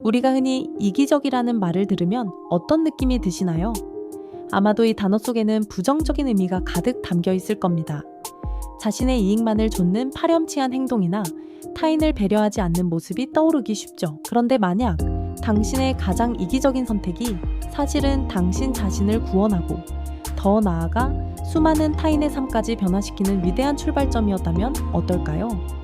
우리가 흔히 이기적이라는 말을 들으면 어떤 느낌이 드시나요? 아마도 이 단어 속에는 부정적인 의미가 가득 담겨 있을 겁니다. 자신의 이익만을 좇는 파렴치한 행동이나 타인을 배려하지 않는 모습이 떠오르기 쉽죠. 그런데 만약 당신의 가장 이기적인 선택이 사실은 당신 자신을 구원하고 더 나아가 수많은 타인의 삶까지 변화시키는 위대한 출발점이었다면 어떨까요?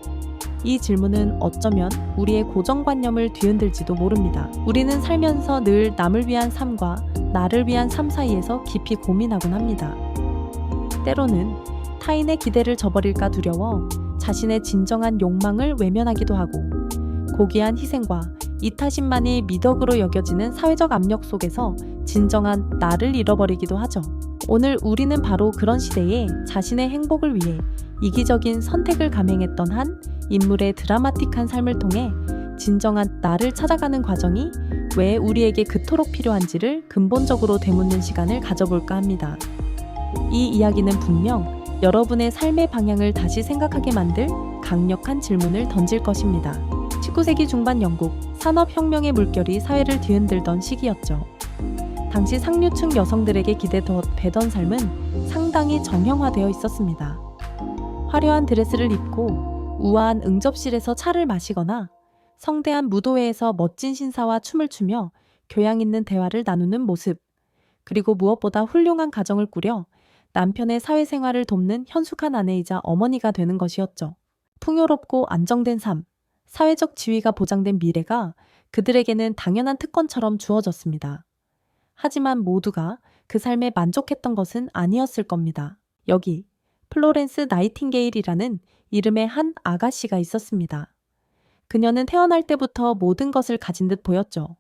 이 질문은 어쩌면 우리의 고정관념을 뒤흔들지도 모릅니다. 우리는 살면서 늘 남을 위한 삶과 나를 위한 삶 사이에서 깊이 고민하곤 합니다. 때로는 타인의 기대를 저버릴까 두려워 자신의 진정한 욕망을 외면하기도 하고 고귀한 희생과 이타심만이 미덕으로 여겨지는 사회적 압력 속에서 진정한 나를 잃어버리기도 하죠. 오늘 우리는 바로 그런 시대에 자신의 행복을 위해 이기적인 선택을 감행했던 한 인물의 드라마틱한 삶을 통해 진정한 나를 찾아가는 과정이 왜 우리에게 그토록 필요한지를 근본적으로 되묻는 시간을 가져볼까 합니다. 이 이야기는 분명 여러분의 삶의 방향을 다시 생각하게 만들 강력한 질문을 던질 것입니다. 19세기 중반 영국 산업혁명의 물결이 사회를 뒤흔들던 시기였죠. 당시 상류층 여성들에게 기대되던 삶은 상당히 정형화되어 있었습니다. 화려한 드레스를 입고 우아한 응접실에서 차를 마시거나 성대한 무도회에서 멋진 신사와 춤을 추며 교양 있는 대화를 나누는 모습, 그리고 무엇보다 훌륭한 가정을 꾸려 남편의 사회생활을 돕는 현숙한 아내이자 어머니가 되는 것이었죠. 풍요롭고 안정된 삶, 사회적 지위가 보장된 미래가 그들에게는 당연한 특권처럼 주어졌습니다. 하지만 모두가 그 삶에 만족했던 것은 아니었을 겁니다. 여기 플로렌스 나이팅게일이라는 이름의 한 아가씨가 있었습니다. 그녀는 태어날 때부터 모든 것을 가진 듯 보였죠.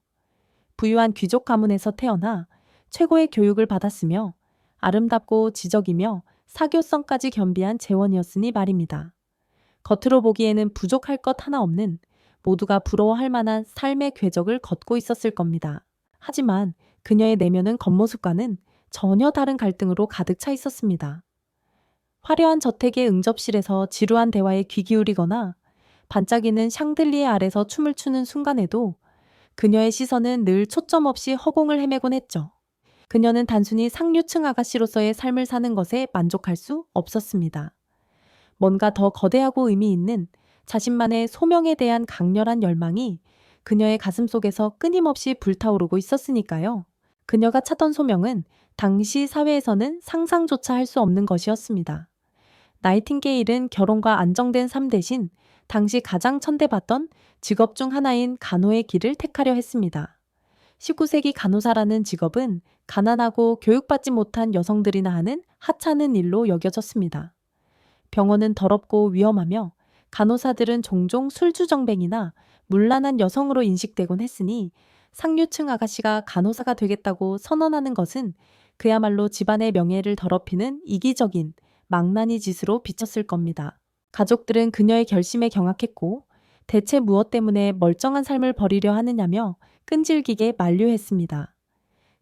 부유한 귀족 가문에서 태어나 최고의 교육을 받았으며 아름답고 지적이며 사교성까지 겸비한 재원이었으니 말입니다. 겉으로 보기에는 부족할 것 하나 없는 모두가 부러워할 만한 삶의 궤적을 걷고 있었을 겁니다. 하지만 그녀의 내면은 겉모습과는 전혀 다른 갈등으로 가득 차 있었습니다. 화려한 저택의 응접실에서 지루한 대화에 귀 기울이거나 반짝이는 샹들리에 아래서 춤을 추는 순간에도 그녀의 시선은 늘 초점 없이 허공을 헤매곤 했죠. 그녀는 단순히 상류층 아가씨로서의 삶을 사는 것에 만족할 수 없었습니다. 뭔가 더 거대하고 의미 있는 자신만의 소명에 대한 강렬한 열망이 그녀의 가슴 속에서 끊임없이 불타오르고 있었으니까요. 그녀가 찾던 소명은 당시 사회에서는 상상조차 할 수 없는 것이었습니다. 나이팅게일은 결혼과 안정된 삶 대신 당시 가장 천대받던 직업 중 하나인 간호의 길을 택하려 했습니다. 19세기 간호사라는 직업은 가난하고 교육받지 못한 여성들이나 하는 하찮은 일로 여겨졌습니다. 병원은 더럽고 위험하며 간호사들은 종종 술주정뱅이나 문란한 여성으로 인식되곤 했으니 상류층 아가씨가 간호사가 되겠다고 선언하는 것은 그야말로 집안의 명예를 더럽히는 이기적인 망나니 짓으로 비쳤을 겁니다. 가족들은 그녀의 결심에 경악했고 대체 무엇 때문에 멀쩡한 삶을 버리려 하느냐며 끈질기게 만류했습니다.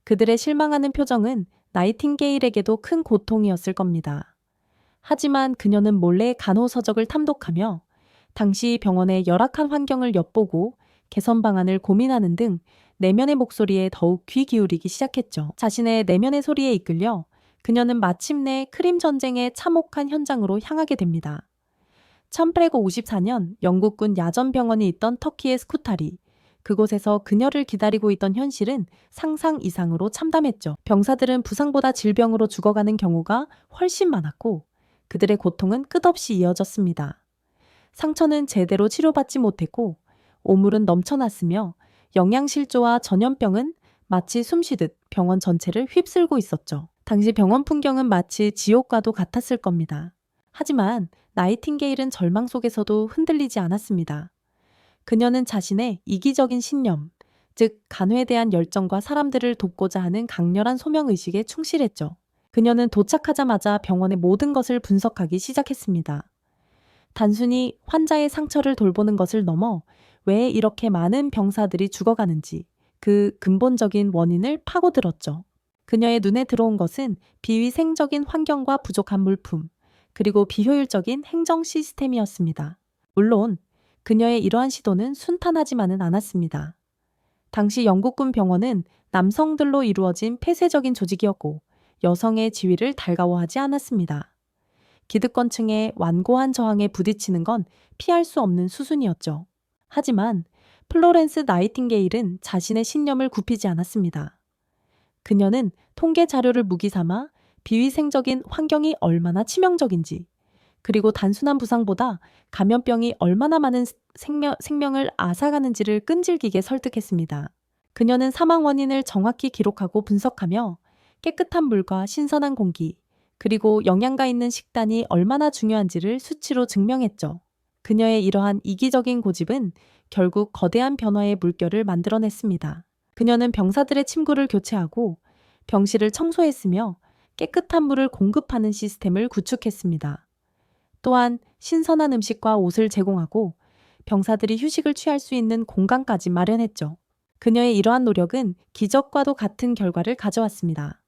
그들의 실망하는 표정은 나이팅게일에게도 큰 고통이었을 겁니다. 하지만 그녀는 몰래 간호서적을 탐독하며 당시 병원의 열악한 환경을 엿보고 개선 방안을 고민하는 등 내면의 목소리에 더욱 귀 기울이기 시작했죠. 자신의 내면의 소리에 이끌려 그녀는 마침내 크림 전쟁의 참혹한 현장으로 향하게 됩니다. 1854년 영국군 야전병원이 있던 터키의 스쿠타리. 그곳에서 그녀를 기다리고 있던 현실은 상상 이상으로 참담했죠. 병사들은 부상보다 질병으로 죽어가는 경우가 훨씬 많았고 그들의 고통은 끝없이 이어졌습니다. 상처는 제대로 치료받지 못했고 오물은 넘쳐났으며 영양실조와 전염병은 마치 숨쉬듯 병원 전체를 휩쓸고 있었죠. 당시 병원 풍경은 마치 지옥과도 같았을 겁니다. 하지만 나이팅게일은 절망 속에서도 흔들리지 않았습니다. 그녀는 자신의 이기적인 신념, 즉 간호에 대한 열정과 사람들을 돕고자 하는 강렬한 소명의식에 충실했죠. 그녀는 도착하자마자 병원의 모든 것을 분석하기 시작했습니다. 단순히 환자의 상처를 돌보는 것을 넘어 왜 이렇게 많은 병사들이 죽어가는지 그 근본적인 원인을 파고들었죠. 그녀의 눈에 들어온 것은 비위생적인 환경과 부족한 물품, 그리고 비효율적인 행정 시스템이었습니다. 물론 그녀의 이러한 시도는 순탄하지만은 않았습니다. 당시 영국군 병원은 남성들로 이루어진 폐쇄적인 조직이었고 여성의 지위를 달가워하지 않았습니다. 기득권층의 완고한 저항에 부딪히는 건 피할 수 없는 수순이었죠. 하지만 플로렌스 나이팅게일은 자신의 신념을 굽히지 않았습니다. 그녀는 통계 자료를 무기 삼아 비위생적인 환경이 얼마나 치명적인지, 그리고 단순한 부상보다 감염병이 얼마나 많은 생명, 생명을 앗아가는지를 끈질기게 설득했습니다. 그녀는 사망 원인을 정확히 기록하고 분석하며 깨끗한 물과 신선한 공기, 그리고 영양가 있는 식단이 얼마나 중요한지를 수치로 증명했죠. 그녀의 이러한 이기적인 고집은 결국 거대한 변화의 물결을 만들어냈습니다. 그녀는 병사들의 침구를 교체하고 병실을 청소했으며 깨끗한 물을 공급하는 시스템을 구축했습니다. 또한 신선한 음식과 옷을 제공하고 병사들이 휴식을 취할 수 있는 공간까지 마련했죠. 그녀의 이러한 노력은 기적과도 같은 결과를 가져왔습니다.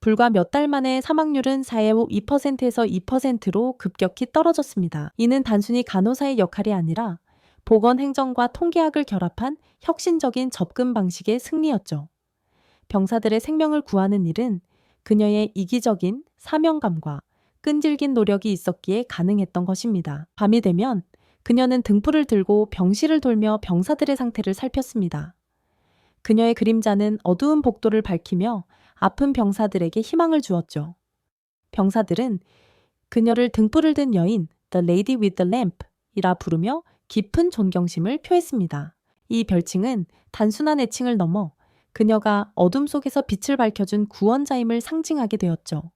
불과 몇 달 만에 사망률은 4의 2%에서 2%로 급격히 떨어졌습니다. 이는 단순히 간호사의 역할이 아니라 보건 행정과 통계학을 결합한 혁신적인 접근 방식의 승리였죠. 병사들의 생명을 구하는 일은 그녀의 이기적인 사명감과 끈질긴 노력이 있었기에 가능했던 것입니다. 밤이 되면 그녀는 등불을 들고 병실을 돌며 병사들의 상태를 살폈습니다. 그녀의 그림자는 어두운 복도를 밝히며 아픈 병사들에게 희망을 주었죠. 병사들은 그녀를 등불을 든 여인, The Lady with the Lamp 이라 부르며 깊은 존경심을 표했습니다. 이 별칭은 단순한 애칭을 넘어 그녀가 어둠 속에서 빛을 밝혀준 구원자임을 상징하게 되었죠.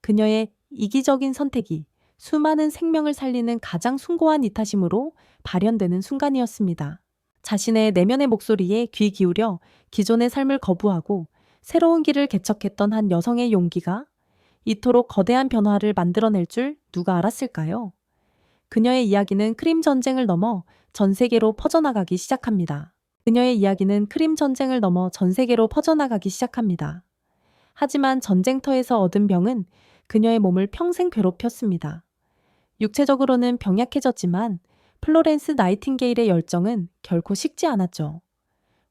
그녀의 이기적인 선택이 수많은 생명을 살리는 가장 숭고한 이타심으로 발현되는 순간이었습니다. 자신의 내면의 목소리에 귀 기울여 기존의 삶을 거부하고 새로운 길을 개척했던 한 여성의 용기가 이토록 거대한 변화를 만들어낼 줄 누가 알았을까요? 그녀의 이야기는 크림 전쟁을 넘어 전 세계로 퍼져나가기 시작합니다. 그녀의 이야기는 크림 전쟁을 넘어 전 세계로 퍼져나가기 시작합니다. 하지만 전쟁터에서 얻은 병은 그녀의 몸을 평생 괴롭혔습니다. 육체적으로는 병약해졌지만 플로렌스 나이팅게일의 열정은 결코 식지 않았죠.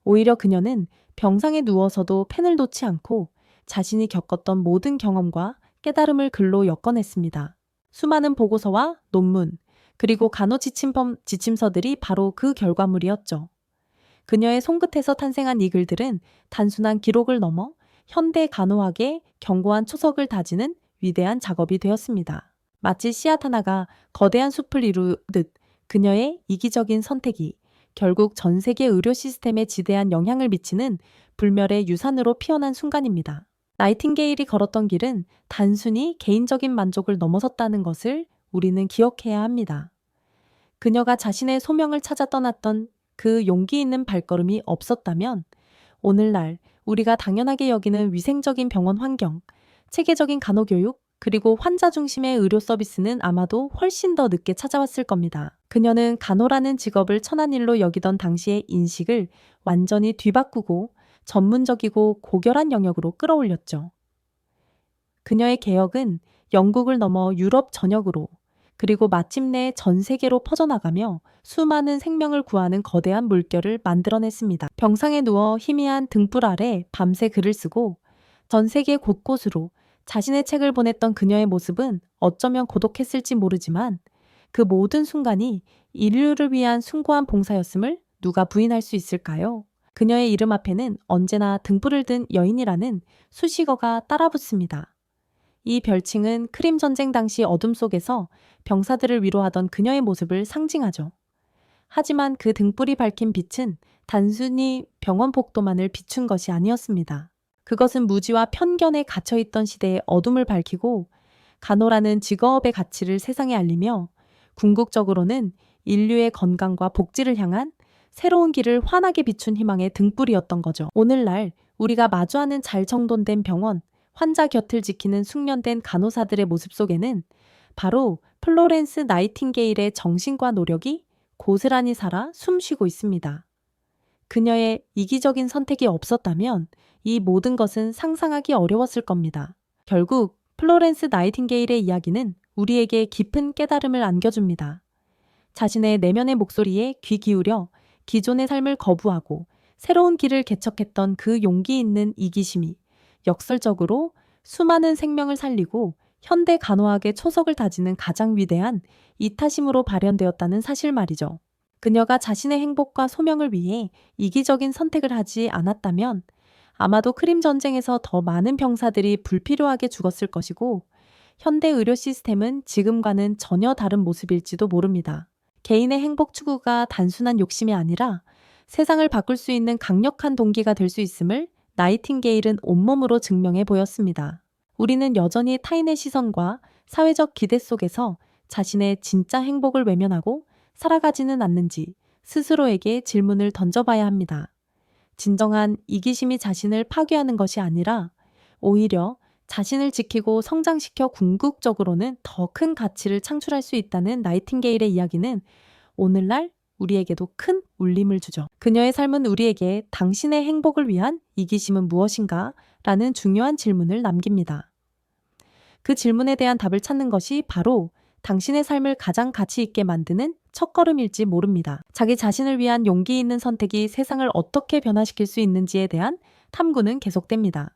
오히려 그녀는 병상에 누워서도 펜을 놓지 않고 자신이 겪었던 모든 경험과 깨달음을 글로 엮어냈습니다. 수많은 보고서와 논문, 그리고 간호 지침범, 지침서들이 바로 그 결과물이었죠. 그녀의 손끝에서 탄생한 이 글들은 단순한 기록을 넘어 현대 간호학의 견고한 초석을 다지는 위대한 작업이 되었습니다. 마치 씨앗 하나가 거대한 숲을 이루듯 그녀의 이기적인 선택이 결국 전 세계 의료 시스템에 지대한 영향을 미치는 불멸의 유산으로 피어난 순간입니다. 나이팅게일이 걸었던 길은 단순히 개인적인 만족을 넘어섰다는 것을 우리는 기억해야 합니다. 그녀가 자신의 소명을 찾아 떠났던 그 용기 있는 발걸음이 없었다면 오늘날 우리가 당연하게 여기는 위생적인 병원 환경, 체계적인 간호교육, 그리고 환자 중심의 의료 서비스는 아마도 훨씬 더 늦게 찾아왔을 겁니다. 그녀는 간호라는 직업을 천한 일로 여기던 당시의 인식을 완전히 뒤바꾸고 전문적이고 고결한 영역으로 끌어올렸죠. 그녀의 개혁은 영국을 넘어 유럽 전역으로 그리고 마침내 전 세계로 퍼져나가며 수많은 생명을 구하는 거대한 물결을 만들어냈습니다. 병상에 누워 희미한 등불 아래 밤새 글을 쓰고 전 세계 곳곳으로 자신의 책을 보냈던 그녀의 모습은 어쩌면 고독했을지 모르지만 그 모든 순간이 인류를 위한 숭고한 봉사였음을 누가 부인할 수 있을까요? 그녀의 이름 앞에는 언제나 등불을 든 여인이라는 수식어가 따라붙습니다. 이 별칭은 크림 전쟁 당시 어둠 속에서 병사들을 위로하던 그녀의 모습을 상징하죠. 하지만 그 등불이 밝힌 빛은 단순히 병원 복도만을 비춘 것이 아니었습니다. 그것은 무지와 편견에 갇혀있던 시대의 어둠을 밝히고 간호라는 직업의 가치를 세상에 알리며 궁극적으로는 인류의 건강과 복지를 향한 새로운 길을 환하게 비춘 희망의 등불이었던 거죠. 오늘날 우리가 마주하는 잘 정돈된 병원, 환자 곁을 지키는 숙련된 간호사들의 모습 속에는 바로 플로렌스 나이팅게일의 정신과 노력이 고스란히 살아 숨쉬고 있습니다. 그녀의 이기적인 선택이 없었다면 이 모든 것은 상상하기 어려웠을 겁니다. 결국 플로렌스 나이팅게일의 이야기는 우리에게 깊은 깨달음을 안겨줍니다. 자신의 내면의 목소리에 귀 기울여 기존의 삶을 거부하고 새로운 길을 개척했던 그 용기 있는 이기심이 역설적으로 수많은 생명을 살리고 현대 간호학의 초석을 다지는 가장 위대한 이타심으로 발현되었다는 사실 말이죠. 그녀가 자신의 행복과 소명을 위해 이기적인 선택을 하지 않았다면 아마도 크림 전쟁에서 더 많은 병사들이 불필요하게 죽었을 것이고 현대 의료 시스템은 지금과는 전혀 다른 모습일지도 모릅니다. 개인의 행복 추구가 단순한 욕심이 아니라 세상을 바꿀 수 있는 강력한 동기가 될 수 있음을 나이팅게일은 온몸으로 증명해 보였습니다. 우리는 여전히 타인의 시선과 사회적 기대 속에서 자신의 진짜 행복을 외면하고 살아가지는 않는지 스스로에게 질문을 던져봐야 합니다. 진정한 이기심이 자신을 파괴하는 것이 아니라 오히려 자신을 지키고 성장시켜 궁극적으로는 더 큰 가치를 창출할 수 있다는 나이팅게일의 이야기는 오늘날 우리에게도 큰 울림을 주죠. 그녀의 삶은 우리에게 당신의 행복을 위한 이기심은 무엇인가? 라는 중요한 질문을 남깁니다. 그 질문에 대한 답을 찾는 것이 바로 당신의 삶을 가장 가치 있게 만드는 첫걸음일지 모릅니다. 자기 자신을 위한 용기 있는 선택이 세상을 어떻게 변화시킬 수 있는지에 대한 탐구는 계속됩니다.